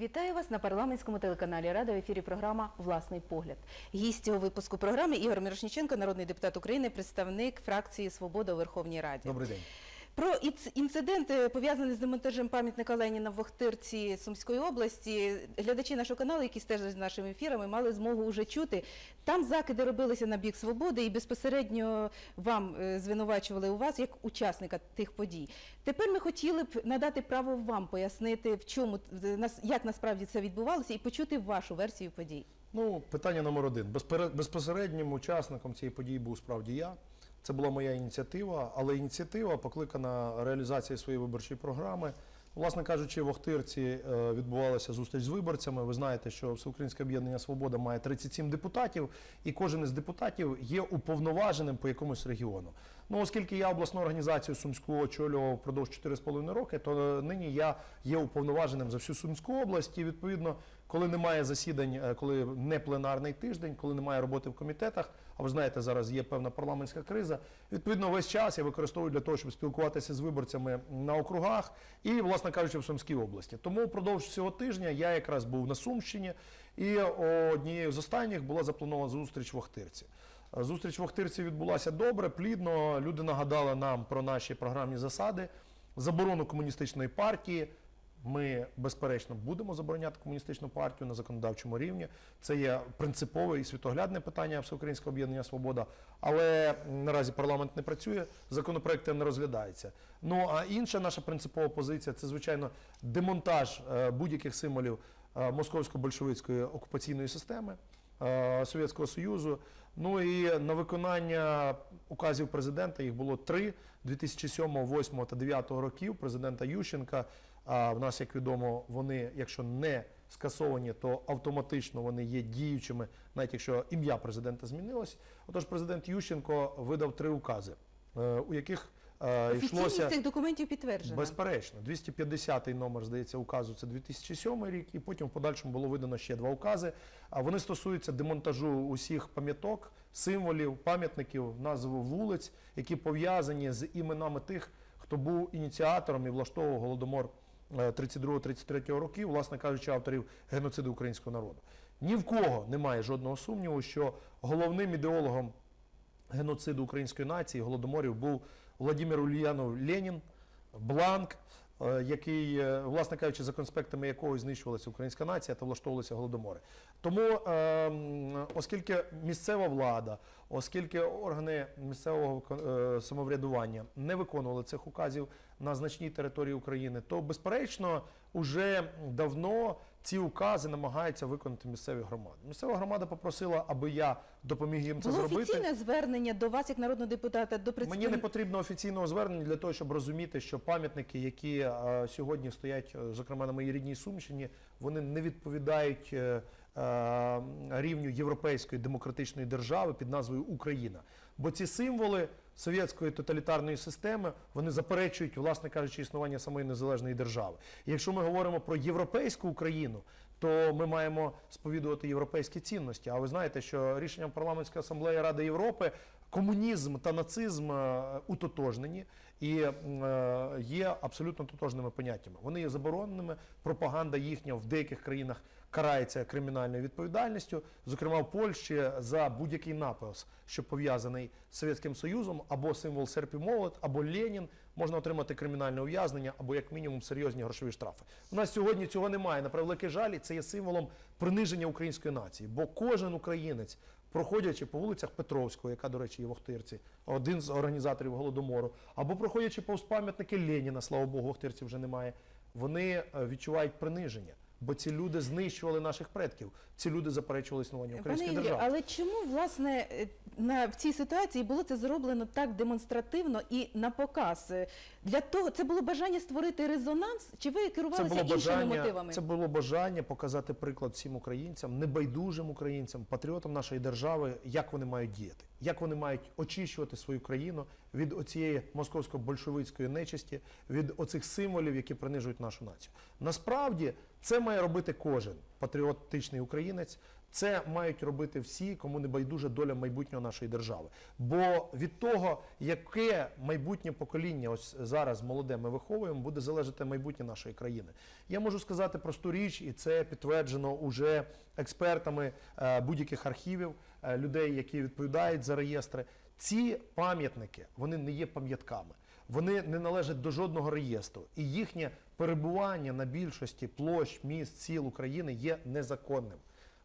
Вітаю вас на парламентському телеканалі Рада в ефірі програма Власний погляд. Гість у випуску програми Ігор Мирошніченко, народний депутат України, представник фракції Свобода у Верховній Раді. Добрий день. Про інцидент, пов'язаний з демонтажем пам'ятника Леніна в Охтирці Сумської області, глядачі нашого каналу, які стежать за нашими ефірами, мали змогу вже чути. Там закиди робилися на бік свободи, і безпосередньо вам е, звинувачували у вас як учасника тих подій. Тепер ми хотіли б надати право вам пояснити, в чому е, як насправді це відбувалося, і почути вашу версію подій. Ну, питання номер один. Безпере- Безпосереднім учасником цієї події був справді я. Це була моя ініціатива, але ініціатива покликана реалізації своєї виборчої програми. Власне кажучи, в Охтирці е, відбувалася зустріч з виборцями. Ви знаєте, що Всеукраїнське об'єднання Свобода має 37 депутатів, і кожен із депутатів є уповноваженим по якомусь регіону. Ну, оскільки я обласну організацію Сумську очолював впродовж 4,5 роки, то нині я є уповноваженим за всю Сумську область. І відповідно, коли немає засідань, е, коли не пленарний тиждень, коли немає роботи в комітетах, а ви знаєте, зараз є певна парламентська криза. Відповідно, весь час я використовую для того, щоб спілкуватися з виборцями на округах і, власне кажучи, в Сумській області. Тому впродовж цього тижня я якраз був на Сумщині, і однією з останніх була запланована зустріч в Охтирці. Е, Зустріч в Охтирці відбулася добре, плідно. Люди нагадали нам про наші програмні засади, заборону комуністичної партії. Ми, безперечно, будемо забороняти комуністичну партію на законодавчому рівні. Це є принципове і світоглядне питання Всеукраїнського об'єднання Свобода. Але наразі парламент не працює, законопроекти не розглядаються. Ну а інша наша принципова позиція це, звичайно, демонтаж е, будь-яких символів е, московсько-большевицької окупаційної системи. Е, Совєтського Союзу. Ну і на виконання указів президента їх було три 2007, 2008 та 2009 років. Президента Ющенка. А в нас, як відомо, вони, якщо не скасовані, то автоматично вони є діючими, навіть якщо ім'я президента змінилось. Отож, президент Ющенко видав три укази, е, у яких Офіційність йшлося цих документів підтверджена. Безперечно, 250-й номер, здається, указу це 2007 рік, і потім в подальшому було видано ще два укази. А вони стосуються демонтажу усіх пам'яток, символів, пам'ятників, назв вулиць, які пов'язані з іменами тих, хто був ініціатором і влаштовував голодомор е, 32-33 років, власне кажучи, авторів геноциду українського народу. Ні в кого немає жодного сумніву, що головним ідеологом геноциду української нації, голодоморів, був Владимир Ульянов Ленін, Бланк, е, який, е, власне кажучи, за конспектами якого знищувалася українська нація та влаштовувалися голодомори. Тому, е, оскільки місцева влада, оскільки органи місцевого е, самоврядування не виконували цих указів на значній території України, то безперечно уже давно ці укази намагаються виконати місцеві громади. Місцева громада попросила, аби я допоміг їм це Було зробити. офіційне звернення до вас, як народного депутата, до Мені не потрібно офіційного звернення для того, щоб розуміти, що пам'ятники, які е, сьогодні стоять, е, зокрема на моїй рідній Сумщині, вони не відповідають е, е, рівню європейської демократичної держави під назвою Україна. Бо ці символи совєтської тоталітарної системи вони заперечують, власне кажучи, існування самої незалежної держави. І якщо ми говоримо про європейську Україну, то ми маємо сповідувати європейські цінності. А ви знаєте, що рішенням парламентської асамблеї Ради Європи комунізм та нацизм е, утотожнені і е, є абсолютно тотожними поняттями. Вони є забороненими. Пропаганда їхня в деяких країнах карається кримінальною відповідальністю, зокрема в Польщі за будь-який напис, що пов'язаний з Совєтським Союзом, або символ серп і молот, або Ленін, можна отримати кримінальне ув'язнення, або як мінімум серйозні грошові штрафи. У нас сьогодні цього немає. На превеликий жаль, і це є символом приниження української нації, бо кожен українець. Проходячи по вулицях Петровського, яка, до речі, є в Охтирці, один з організаторів голодомору, або проходячи повз пам'ятники Леніна, слава Богу, Охтирці вже немає, вони е, відчувають приниження. Бо ці люди знищували наших предків, ці люди заперечували існування Пане української Ігорі, держави. але чому власне е, на в цій ситуації було це зроблено так демонстративно і на показ? Е, Для того це було бажання створити резонанс, чи ви Це керувалися було, іншими бажання, мотивами? це було бажання показати приклад всім українцям, небайдужим українцям, патріотам нашої держави, як вони мають діяти, як вони мають очищувати свою країну від оцієї московсько-большевицької нечисті, від оцих символів, які принижують нашу націю. Насправді це має робити кожен патріотичний українець. Це мають робити всі, кому не байдуже доля майбутнього нашої держави. Бо від того, яке майбутнє покоління, ось зараз молоде ми виховуємо, буде залежати майбутнє нашої країни. Я можу сказати просту річ, і це підтверджено уже експертами е, будь-яких архівів, е, людей, які відповідають за реєстри. Ці пам'ятники вони не є пам'ятками. Вони не належать до жодного реєстру, і їхнє перебування на більшості площ, міст, сіл України є незаконним.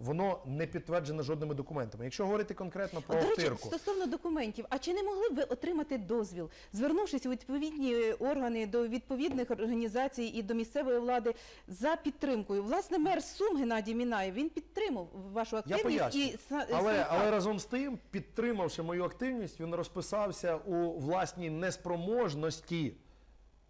Воно не підтверджено жодними документами. Якщо говорити конкретно про От, до речі, Охтирку, стосовно документів, а чи не могли б ви отримати дозвіл, звернувшись у відповідні органи до відповідних організацій і до місцевої влади за підтримкою? Власне, мер Сум Геннадій Мінаєв він підтримав вашу Я активність поясню. і са- але, сам але факт. разом з тим, підтримавши мою активність, він розписався у власній неспроможності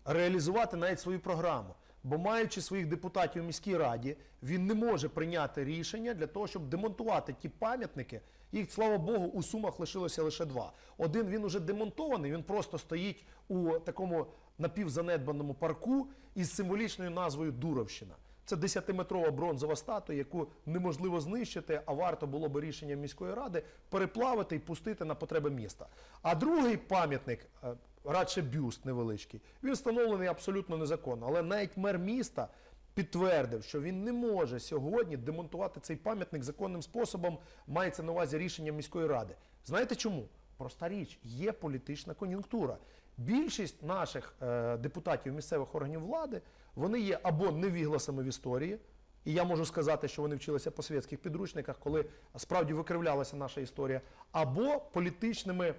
реалізувати навіть свою програму. Бо маючи своїх депутатів у міській раді, він не може прийняти рішення для того, щоб демонтувати ті пам'ятники. Їх, слава Богу, у сумах лишилося лише два. Один він уже демонтований, він просто стоїть у такому напівзанедбаному парку із символічною назвою Дуровщина. Це 10-метрова бронзова статуя, яку неможливо знищити, а варто було би рішення міської ради переплавити і пустити на потреби міста. А другий пам'ятник, е, радше бюст невеличкий, він встановлений абсолютно незаконно. Але навіть мер міста підтвердив, що він не може сьогодні демонтувати цей пам'ятник законним способом, мається на увазі рішення міської ради. Знаєте чому? Проста річ, є політична кон'юнктура. Більшість наших е, депутатів місцевих органів влади вони є або невігласами в історії, і я можу сказати, що вони вчилися по совєтських підручниках, коли справді викривлялася наша історія, або політичними,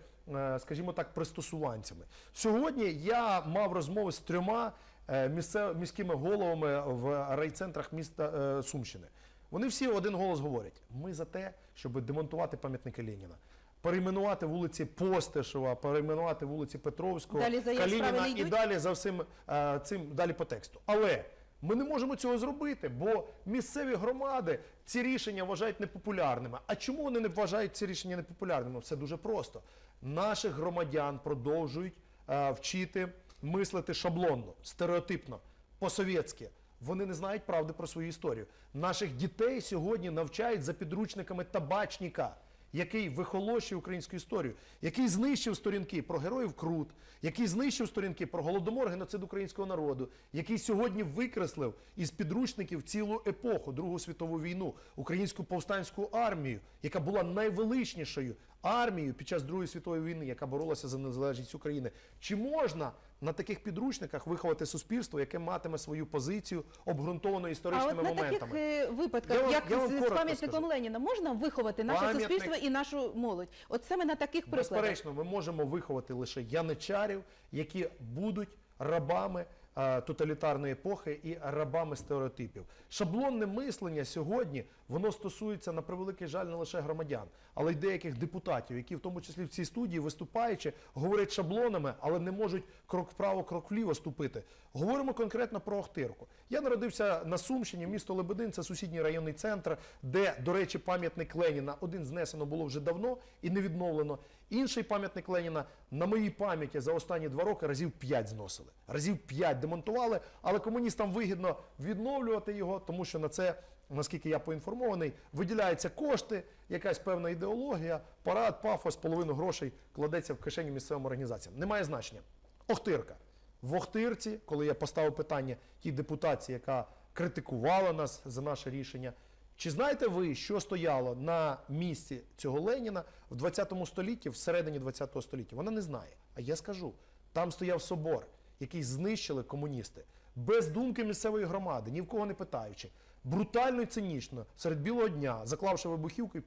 скажімо так, пристосуванцями. Сьогодні я мав розмови з трьома е, міськими головами в райцентрах міста е, Сумщини. Вони всі один голос говорять: ми за те, щоб демонтувати пам'ятники Леніна. Перейменувати вулиці Постишева, перейменувати вулиці Петровського, Калініна і далі за всім е, цим далі по тексту. Але ми не можемо цього зробити, бо місцеві громади ці рішення вважають непопулярними. А чому вони не вважають ці рішення непопулярними? Все дуже просто. Наших громадян продовжують е, вчити мислити шаблонно, стереотипно, по-совєтськи. Вони не знають правди про свою історію. Наших дітей сьогодні навчають за підручниками табачника який вихолощив українську історію, який знищив сторінки про героїв Крут, який знищив сторінки про голодомор, геноцид українського народу, який сьогодні викреслив із підручників цілу епоху Другу світову війну, українську повстанську армію, яка була найвеличнішою армією під час Другої світової війни, яка боролася за незалежність України. Чи можна на таких підручниках виховати суспільство, яке матиме свою позицію обґрунтовану А історичними от на таких моментами? е, випадках, Я як я з, з пам'ятником. Леніна, можна виховати наше Пам'ятник- суспільство і нашу молодь? От саме на таких прикладах. Безперечно, ми можемо виховати лише яничарів, які будуть рабами е, тоталітарної епохи і рабами стереотипів. Шаблонне мислення сьогодні воно стосується на превеликий жаль не лише громадян, але й деяких депутатів, які в тому числі в цій студії виступаючи, говорять шаблонами, але не можуть крок вправо, крок вліво ступити. Говоримо конкретно про Охтирку. Я народився на Сумщині, місто Лебедин, це сусідній районний центр, де, до речі, пам'ятник Леніна один знесено було вже давно і не відновлено. Інший пам'ятник Леніна на моїй пам'яті за останні два роки разів п'ять зносили. Разів п'ять демонтували, але комуністам вигідно відновлювати його, тому що на це, наскільки я поінформований, виділяються кошти, якась певна ідеологія, парад, пафос, половину грошей кладеться в кишені місцевим організаціям. Немає значення. Охтирка. В Охтирці, коли я поставив питання тій депутації, яка критикувала нас за наше рішення. Чи знаєте ви, що стояло на місці цього Леніна в 20 столітті, всередині 20 століття? Вона не знає. А я скажу: там стояв собор, який знищили комуністи, без думки місцевої громади, ні в кого не питаючи. Брутально і цинічно, серед білого дня, заклавши вибухівку і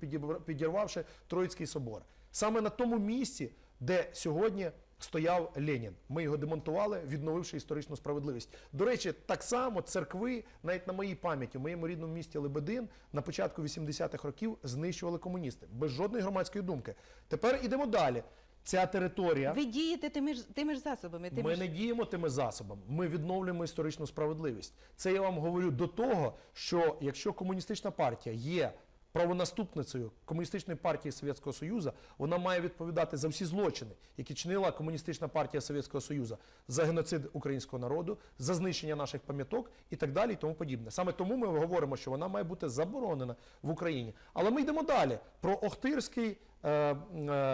підірвавши Троїцький собор. Саме на тому місці, де сьогодні стояв Ленін. Ми його демонтували, відновивши історичну справедливість. До речі, так само церкви, навіть на моїй пам'яті, в моєму рідному місті Лебедин, на початку 80-х років знищували комуністи без жодної громадської думки. Тепер ідемо далі. Ця територія. Ви дієте тими ж тими ж засобами. Тими Ми ж... не діємо тими засобами, ми відновлюємо історичну справедливість. Це я вам говорю до того, що якщо комуністична партія є правонаступницею комуністичної партії Совєтського Союзу, вона має відповідати за всі злочини, які чинила комуністична партія Совєтського Союзу, за геноцид українського народу, за знищення наших пам'яток і так далі, і тому подібне. Саме тому ми говоримо, що вона має бути заборонена в Україні. Але ми йдемо далі про Охтирський е, е,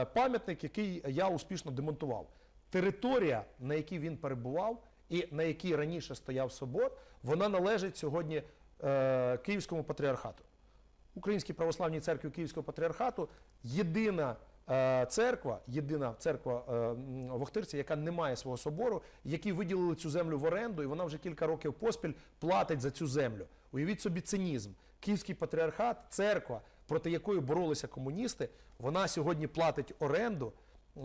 пам'ятник, який я успішно демонтував. Територія, на якій він перебував, і на якій раніше стояв собор, вона належить сьогодні е, Київському патріархату. Українській православній церкві Київського патріархату єдина е, церква, єдина церква е, в Охтирці, яка не має свого собору, які виділили цю землю в оренду, і вона вже кілька років поспіль платить за цю землю. Уявіть собі цинізм. Київський патріархат, церква, проти якої боролися комуністи, вона сьогодні платить оренду.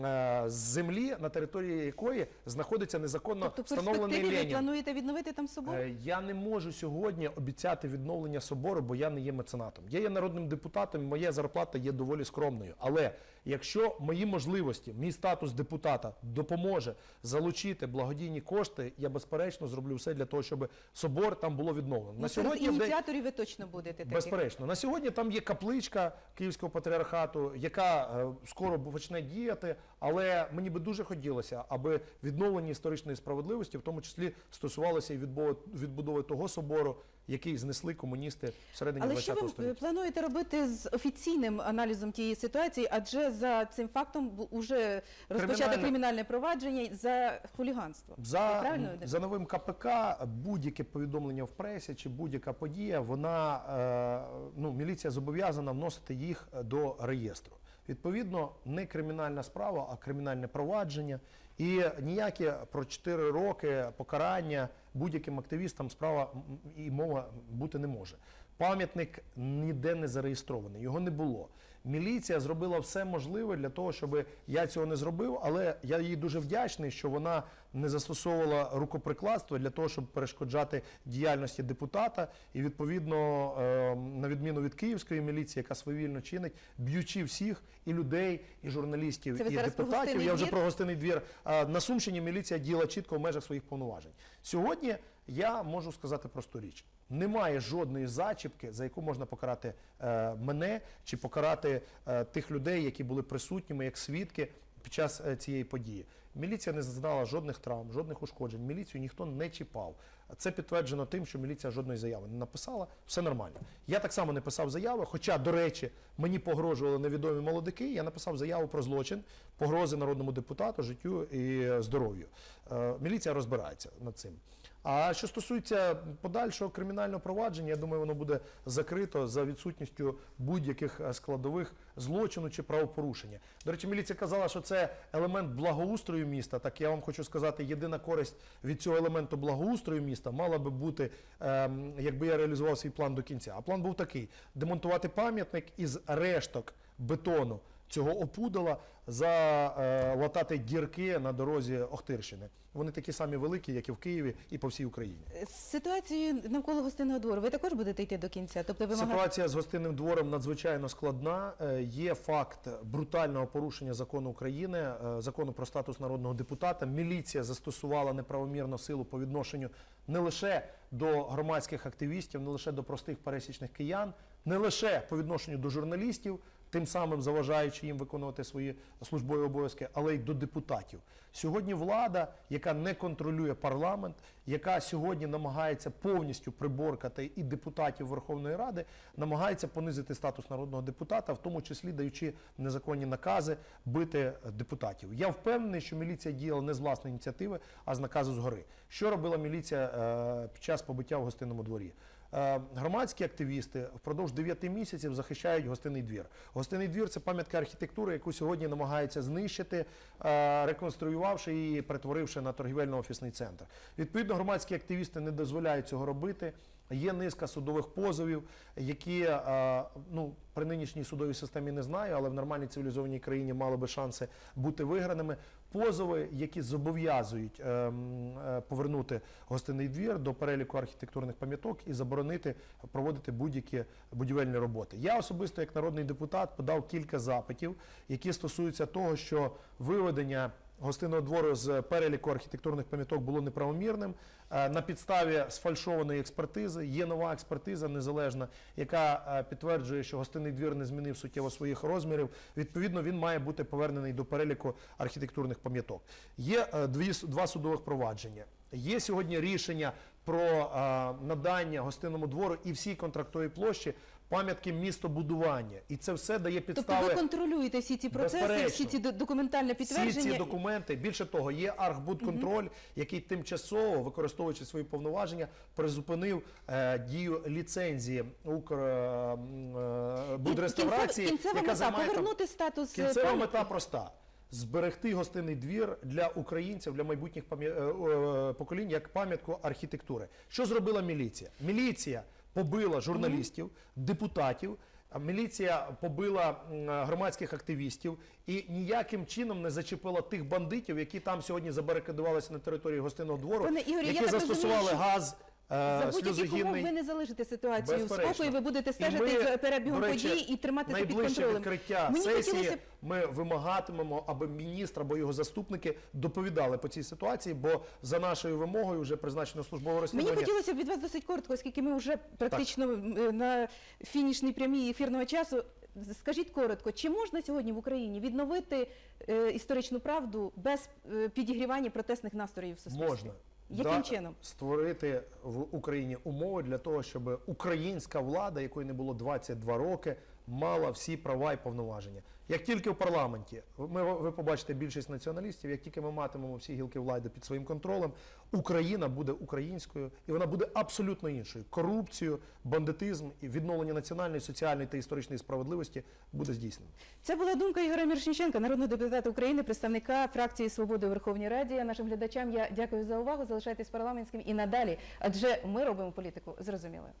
Е, З землі, на території якої знаходиться незаконно Тобто встановлений перспективі ви плануєте відновити там собор? Е, Я не можу сьогодні обіцяти відновлення собору, бо я не є меценатом. Я є народним депутатом, моя зарплата є доволі скромною. Але якщо мої можливості, мій статус депутата допоможе залучити благодійні кошти, я безперечно зроблю все для того, щоб собор там було відновлено. На сьогодні ініціаторів ви точно будете таких. Безперечно, на сьогодні там є капличка Київського патріархату, яка е, скоро почне діяти. Але мені би дуже хотілося, аби відновлення історичної справедливості, в тому числі стосувалося і відбудови, того собору, який знесли комуністи всередині Але що ви плануєте робити з офіційним аналізом тієї ситуації? Адже за цим фактом вже розпочато Кримінальне- кримінальне провадження за хуліганство. За, за новим КПК будь-яке повідомлення в пресі чи будь-яка подія, вона е, ну, міліція зобов'язана вносити їх до реєстру. Відповідно, не кримінальна справа, а кримінальне провадження. І ніякі про 4 роки покарання будь-яким активістам справа і мова бути не може. Пам'ятник ніде не зареєстрований, його не було. Міліція зробила все можливе для того, щоб я цього не зробив, але я їй дуже вдячний, що вона не застосовувала рукоприкладство для того, щоб перешкоджати діяльності депутата. І відповідно, е, на відміну від київської міліції, яка свавільно чинить, б'ючи всіх і людей, і журналістів, Це і депутатів. Я вже про гостинний двір. На Сумщині міліція діяла чітко в межах своїх повноважень. Сьогодні я можу сказати просту річ: немає жодної зачіпки, за яку можна покарати е, мене чи покарати е, тих людей, які були присутніми як свідки під час е, цієї події. Міліція не зазнала жодних травм, жодних ушкоджень. Міліцію ніхто не чіпав. Це підтверджено тим, що міліція жодної заяви не написала. Все нормально. Я так само не писав заяви. Хоча, до речі, мені погрожували невідомі молодики. Я написав заяву про злочин, погрози народному депутату, життю і здоров'ю. Е, Міліція розбирається над цим. А що стосується подальшого кримінального провадження, я думаю, воно буде закрито за відсутністю будь-яких е, складових злочину чи правопорушення. До речі, міліція казала, що це елемент благоустрою міста. Так я вам хочу сказати, єдина користь від цього елементу благоустрою міста мала би бути, ем, якби я реалізував свій план до кінця. А план був такий: демонтувати пам'ятник із решток бетону цього опудала, залатати дірки на дорозі Охтирщини. Вони такі самі великі, як і в Києві, і по всій Україні. З ситуацією навколо гостинного двору ви також будете йти до кінця? Тобто вимагати... Ситуація з гостинним двором надзвичайно складна. Е, Є факт брутального порушення закону України, е, закону про статус народного депутата. Міліція застосувала неправомірну силу по відношенню не лише до громадських активістів, не лише до простих пересічних киян, не лише по відношенню до журналістів, тим самим заважаючи їм виконувати свої службові обов'язки, але й до депутатів. Сьогодні влада, яка не контролює парламент, яка сьогодні намагається повністю приборкати і депутатів Верховної Ради, намагається понизити статус народного депутата, в тому числі даючи незаконні накази бити депутатів. Я впевнений, що міліція діяла не з власної ініціативи, а з наказу згори. Що робила міліція е, під час побиття в гостинному дворі? Е, Громадські активісти впродовж 9 місяців захищають гостинний двір. Гостинний двір це пам'ятка архітектури, яку сьогодні намагаються знищити, е, реконструювавши її, перетворивши на торгівельно-офісний центр. Відповідно, громадські активісти не дозволяють цього робити. Є низка судових позовів, які е, ну, при нинішній судовій системі не знаю, але в нормальній цивілізованій країні мали би шанси бути виграними. Позови, які зобов'язують е, м, е, повернути гостинний двір до переліку архітектурних пам'яток і заборонити проводити будь-які будівельні роботи. Я особисто, як народний депутат, подав кілька запитів, які стосуються того, що виведення гостинного двору з переліку архітектурних пам'яток було неправомірним. Е, На підставі сфальшованої експертизи є нова експертиза незалежна, яка е, підтверджує, що гостинний двір не змінив суттєво своїх розмірів. Відповідно, він має бути повернений до переліку архітектурних пам'яток. Є е, дві два судових провадження. Є сьогодні рішення про надання гостинному двору і всій контрактовій площі пам'ятки містобудування. І це все дає Тобто ви контролюєте всі ці процеси, Безперечно. всі ці до- документальне Всі підтвердження. ці документи, більше того, є Архбудконтроль, який тимчасово, використовуючи свої повноваження, призупинив е, дію ліцензії Укрбудреставрації, Кінцева- кінцева яка мета займає повернути статус е, Кінцева пам'ятки. мета проста: зберегти гостинний двір для українців, для майбутніх е, е, поколінь як пам'ятку архітектури. Що зробила міліція? Міліція побила журналістів, депутатів. Міліція побила громадських активістів і ніяким чином не зачепила тих бандитів, які там сьогодні забарикадувалися на території гостинного двору, Пане Ігорю, я які так застосували розумію, що газ За будь-яких умов ви не залишите ситуацію в спокої, ви будете стежити ми, за перебігом речі, подій і тримати це під контролем. відкриття Мені сесії хотілося ми вимагатимемо, аби міністр або його заступники доповідали по цій ситуації, бо за нашою вимогою вже призначено службове Мені хотілося б від вас досить коротко, оскільки ми вже практично е, на фінішній прямій ефірного часу. Скажіть коротко, чи можна сьогодні в Україні відновити е, історичну правду без е, підігрівання протестних настроїв в суспільстві? Можна. Яким Да, чином? створити в Україні умови для того, щоб українська влада, якої не було 22 роки, мала всі права і повноваження. Як тільки в парламенті ми ви побачите більшість націоналістів, як тільки ми матимемо всі гілки влади під своїм контролем, Україна буде українською і вона буде абсолютно іншою. Корупцію, бандитизм і відновлення національної, соціальної та історичної справедливості буде здійснено. Це була думка Ігоря Мірошниченка, народного депутата України, представника фракції Свободи у Верховній Раді. Нашим глядачам я дякую за увагу. Залишайтесь парламентським і надалі, адже ми робимо політику зрозумілою.